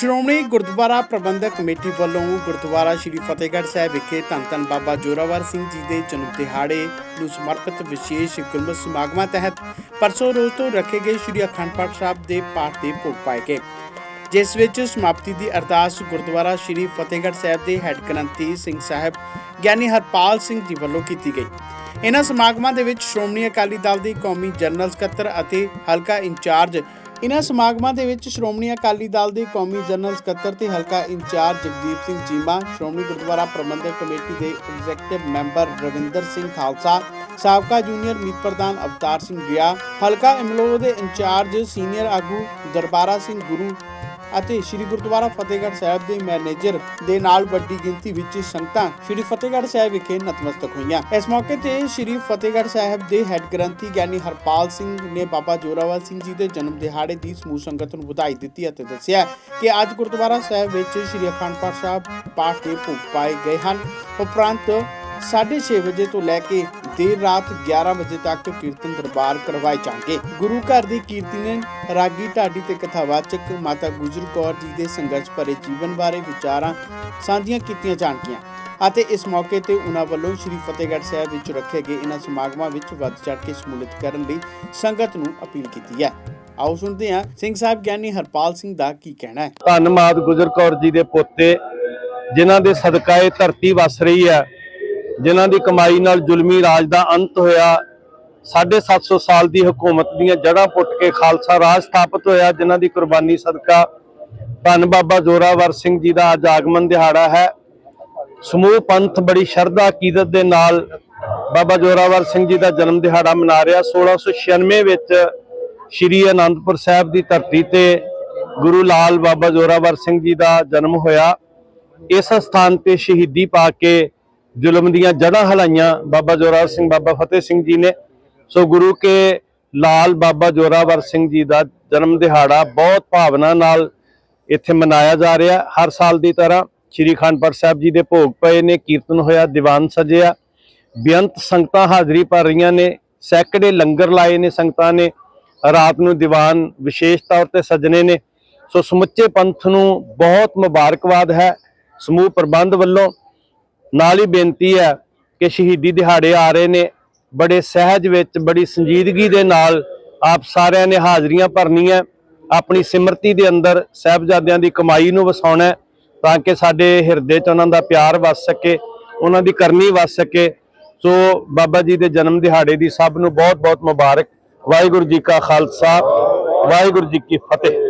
ਸ਼੍ਰੋਮਣੀ ਗੁਰਦੁਆਰਾ ਪ੍ਰਬੰਧਕ committee ਵੱਲੋਂ ਗੁਰਦੁਆਰਾ ਸ੍ਰੀ ਫਤਿਹਗੜ੍ਹ ਸਾਹਿਬ ਵਿਖੇ ਧੰਨ ਧੰਨ ਬਾਬਾ ਜੋਰਾਵਰ ਸਿੰਘ ਜੀ ਦੇ ਜਨਮ ਦਿਹਾੜੇ ਨੂੰ ਸਮਰਪਿਤ ਵਿਸ਼ੇਸ਼ ਗੁਰਮਤਿ ਸਮਾਗਮਾਂ ਤਹਿਤ ਪਰਸੋਂ ਰੋਜ਼ ਤੋਂ ਰੱਖੇ ਗਏ ਸ੍ਰੀ ਅਖੰਡ ਪਾਠ ਸਾਹਿਬ ਦੇ ਪਾਠ ਦੇ ਭੋਗ ਪਾਏ ਗਏ। ਜਿਸ ਵਿੱਚ ਸਮਾਪਤੀ ਦੀ ਅਰਦਾਸ ਗੁਰਦੁਆਰਾ ਸ੍ਰੀ ਫਤਿਹਗੜ੍ਹ ਸਾਹਿਬ ਦੇ ਹੈੱਡ ਗ੍ਰੰਥੀ ਸਿੰਘ ਸਾਹਿਬ ਗਿਆਨੀ ਹਰਪਾਲ ਸਿੰਘ ਜੀ ਵੱਲੋਂ ਕੀਤੀ ਗਈ। ਇਹਨਾਂ ਸਮਾਗਮਾਂ ਦੇ ਵਿੱਚ ਸ਼੍ਰੋਮਣੀ ਅਕਾਲੀ ਦਲ ਦੇ ਕੌਮੀ ਜਨਰਲ ਸਕੱਤਰ ਅਤੇ ਹਲਕਾ ਇੰਚਾਰਜ ਇਹਨਾਂ ਸਮਾਗਮਾਂ ਦੇ ਵਿੱਚ ਸ਼੍ਰੋਮਣੀ ਅਕਾਲੀ ਦਲ ਦੇ ਕੌਮੀ ਜਨਰਲ ਸਕੱਤਰ ਤੇ ਹਲਕਾ ਇੰਚਾਰਜ ਜਗਦੀਪ ਸਿੰਘ ਚੀਮਾ, ਸ਼੍ਰੋਮਣੀ ਗੁਰਦੁਆਰਾ ਪ੍ਰਬੰਧਕ ਕਮੇਟੀ ਦੇ ਐਗਜ਼ੈਕਟਿਵ ਮੈਂਬਰ ਰਵਿੰਦਰ ਸਿੰਘ ਖਾਲਸਾ, ਸਾਬਕਾ ਜੂਨੀਅਰ ਮੀਤ ਪ੍ਰਧਾਨ ਅਵਤਾਰ ਸਿੰਘ ਗਿਆ ਹਲਕਾ ਇਮਲੋ ਦੇ ਇੰਚਾਰਜ ਸੀਨੀਅਰ ਆਗੂ ਦਰਬਾਰਾ ਸਿੰਘ ਗੁਰੂ ਅਤੇ ਸ੍ਰੀ ਗੁਰਦੁਆਰਾ ਫਤਿਹਗੜ੍ਹ ਸਾਹਿਬ ਦੇ ਮੈਨੇਜਰ ਦੇ ਨਾਲ ਵੱਡੀ ਗਿਣਤੀ ਵਿੱਚ ਸੰਗਤਾਂ ਸ੍ਰੀ ਫਤਿਹਗੜ੍ਹ ਸਾਹਿਬ ਵਿਖੇ ਨਤਮਸਤਕ ਹੋਈਆਂ। ਇਸ ਮੌਕੇ ਤੇ ਸ੍ਰੀ ਫਤਿਹਗੜ੍ਹ ਸਾਹਿਬ ਦੇ ਹੈੱਡ ਗ੍ਰੰਥੀ ਗਿਆਨੀ ਹਰਪਾਲ ਸਿੰਘ ਨੇ ਬਾਬਾ ਜੋਰਾਵਰ ਸਿੰਘ ਜੀ ਦੇ ਜਨਮ ਦਿਹਾੜੇ ਦੀ ਸਮੂਹ ਸੰਗਤ ਨੂੰ ਵਧਾਈ ਦਿੱਤੀ ਅਤੇ ਦੱਸਿਆ ਕਿ ਅੱਜ ਗੁਰਦੁਆਰਾ ਸਾਹਿਬ ਵਿੱਚ ਸ੍ਰੀ ਅਖੰਡ ਪਾਠ ਸਾਹਿਬ ਪਾਠ ਦੇ ਭੋਗ ਪਾਏ ਗਏ ਹਨ। ਉਪਰੰਤ 6:30 ਵਜੇ ਤੋਂ ਲੈ ਕੇ ਦੇਰ ਰਾਤ 11 ਵਜੇ ਤੱਕ ਕੀਰਤਨ ਦਰਬਾਰ ਕਰਵਾਏ ਜਾਣਗੇ। ਗੁਰੂ ਘਰ ਦੀ ਕੀਰਤੀ ਰਾਗੀ ਢਾਡੀ ਤੇ ਕਥਾਵਾਚਕ ਮਾਤਾ ਗੁਜਰ ਕੌਰ ਜੀ ਦੇ ਸੰਘਰਸ਼ ਭਰੇ ਜੀਵਨ ਬਾਰੇ ਵਿਚਾਰਾਂ ਸਾਂਝੀਆਂ ਕੀਤੀਆਂ ਜਾਣਗੀਆਂ ਅਤੇ ਇਸ ਮੌਕੇ ਤੇ ਉਹਨਾਂ ਵੱਲੋਂ ਸ੍ਰੀ ਫਤਿਹਗੜ੍ਹ ਸਾਹਿਬ ਵਿੱਚ ਰੱਖੇ ਗਏ ਇਹਨਾਂ ਸਮਾਗਮਾਂ ਵਿੱਚ ਵੱਧ ਚੜ ਕੇ ਸ਼ਮੂਲੀਅਤ ਕਰਨ ਲਈ ਸੰਗਤ ਨੂੰ ਅਪੀਲ ਕੀਤੀ ਹੈ। ਆਓ ਸੁਣਦੇ ਹਾਂ ਸਿੰਘ ਸਾਹਿਬ ਗਿਆਨੀ ਹਰਪਾਲ ਸਿੰਘ ਦਾ ਕੀ ਕਹਿਣਾ ਹੈ। ਧੰਨ ਧੰਨਵਾਦ ਗੁਜਰ ਕੌਰ ਜੀ ਦੇ ਪੋਤੇ, ਜਿਨ੍ਹਾਂ ਦੇ ਸਦਕਾ ਇਹ ਧਰਤੀ ਵਸ ਰਹੀ ਹੈ। ਜਿਨ੍ਹਾਂ ਦੀ ਕਮਾਈ ਨਾਲ ਜ਼ੁਲਮੀ ਰਾਜ ਦਾ ਅੰਤ ਹੋਇਆ 750 ਸਾਲ ਦੀ ਹਕੂਮਤ ਦੀਆਂ ਜੜ੍ਹਾਂ ਪੁੱਟ ਕੇ ਖਾਲਸਾ ਰਾਜ ਸਥਾਪਿਤ ਹੋਇਆ, ਜਿਨ੍ਹਾਂ ਦੀ ਕੁਰਬਾਨੀ ਸਦਕਾ ਧੰਨ ਬਾਬਾ ਜ਼ੋਰਾਵਰ ਸਿੰਘ ਜੀ ਦਾ ਅੱਜ ਆਗਮਨ ਦਿਹਾੜਾ ਹੈ। ਸਮੂਹ ਪੰਥ ਬੜੀ ਸ਼ਰਧਾ ਅਕੀਦਤ ਦੇ ਨਾਲ ਬਾਬਾ ਜ਼ੋਰਾਵਰ ਸਿੰਘ ਜੀ ਦਾ ਜਨਮ ਦਿਹਾੜਾ ਮਨਾ ਰਿਹਾ। 1696 ਵਿੱਚ ਸ਼੍ਰੀ ਅਨੰਦਪੁਰ ਸਾਹਿਬ ਦੀ ਧਰਤੀ ਤੇ ਗੁਰੂ ਲਾਲ ਬਾਬਾ ਜ਼ੋਰਾਵਰ ਸਿੰਘ ਜੀ ਦਾ ਜਨਮ ਹੋਇਆ। ਇਸ ਸਥਾਨ ਤੇ ਸ਼ਹੀਦੀ ਪਾ ਕੇ ਜ਼ੁਲਮ ਦੀਆਂ ਜੜ੍ਹਾਂ ਹਲਾਈਆਂ ਬਾਬਾ ਜ਼ੋਰਾਵਰ ਸਿੰਘ, ਬਾਬਾ ਫਤਿਹ ਸਿੰਘ ਜੀ ਨੇ। ਸੋ ਗੁਰੂ ਕੇ ਲਾਲ ਬਾਬਾ ਜ਼ੋਰਾਵਰ ਸਿੰਘ ਜੀ ਦਾ ਜਨਮ ਦਿਹਾੜਾ ਬਹੁਤ ਭਾਵਨਾ ਨਾਲ ਇੱਥੇ ਮਨਾਇਆ ਜਾ ਰਿਹਾ। ਹਰ ਸਾਲ ਦੀ ਤਰ੍ਹਾਂ ਸ਼੍ਰੀ ਅਖੰਡ ਸਾਹਿਬ ਜੀ ਦੇ ਭੋਗ ਪਏ ਨੇ, ਕੀਰਤਨ ਹੋਇਆ, ਦੀਵਾਨ ਸਜਿਆ। ਬੇਅੰਤ ਸੰਗਤਾਂ ਹਾਜ਼ਰੀ ਭਰ ਰਹੀਆਂ ਨੇ, ਸੈਂਕੜੇ ਲੰਗਰ ਲਾਏ ਨੇ ਸੰਗਤਾਂ ਨੇ। ਰਾਤ ਨੂੰ ਦੀਵਾਨ ਵਿਸ਼ੇਸ਼ ਤੌਰ ਤੇ ਸਜਣੇ ਨੇ। ਸੋ ਸਮੁੱਚੇ ਪੰਥ ਨੂੰ ਬਹੁਤ ਮੁਬਾਰਕਬਾਦ ਹੈ। ਸਮੂਹ ਪ੍ਰਬੰਧ ਵੱਲੋਂ ਨਾਲ ਹੀ ਬੇਨਤੀ ਹੈ ਕਿ ਸ਼ਹੀਦੀ ਦਿਹਾੜੇ ਆ ਰਹੇ ਨੇ। ਬੜੇ ਸਹਿਜ ਵਿੱਚ, ਬੜੀ ਸੰਜੀਦਗੀ ਦੇ ਨਾਲ ਆਪ ਸਾਰਿਆਂ ਨੇ ਹਾਜ਼ਰੀਆਂ ਭਰਨੀਆਂ। ਆਪਣੀ ਸਿਮਰਤੀ ਦੇ ਅੰਦਰ ਸਹਿਬਜ਼ਾਦਿਆਂ ਦੀ ਕਮਾਈ ਨੂੰ ਵਸਾਉਣਾ ਤਾਂ ਕਿ ਸਾਡੇ ਹਿਰਦੇ 'ਚ ਉਹਨਾਂ ਦਾ ਪਿਆਰ ਵਸ ਸਕੇ, ਉਹਨਾਂ ਦੀ ਕਰਨੀ ਵਸ ਸਕੇ। ਸੋ ਬਾਬਾ ਜੀ ਦੇ ਜਨਮ ਦਿਹਾੜੇ ਦੀ ਸਭ ਨੂੰ ਬਹੁਤ ਬਹੁਤ ਮੁਬਾਰਕ। ਵਾਹਿਗੁਰੂ ਜੀ ਕਾ ਖਾਲਸਾ, ਵਾਹਿਗੁਰੂ ਜੀ ਕੀ ਫਤਿਹ।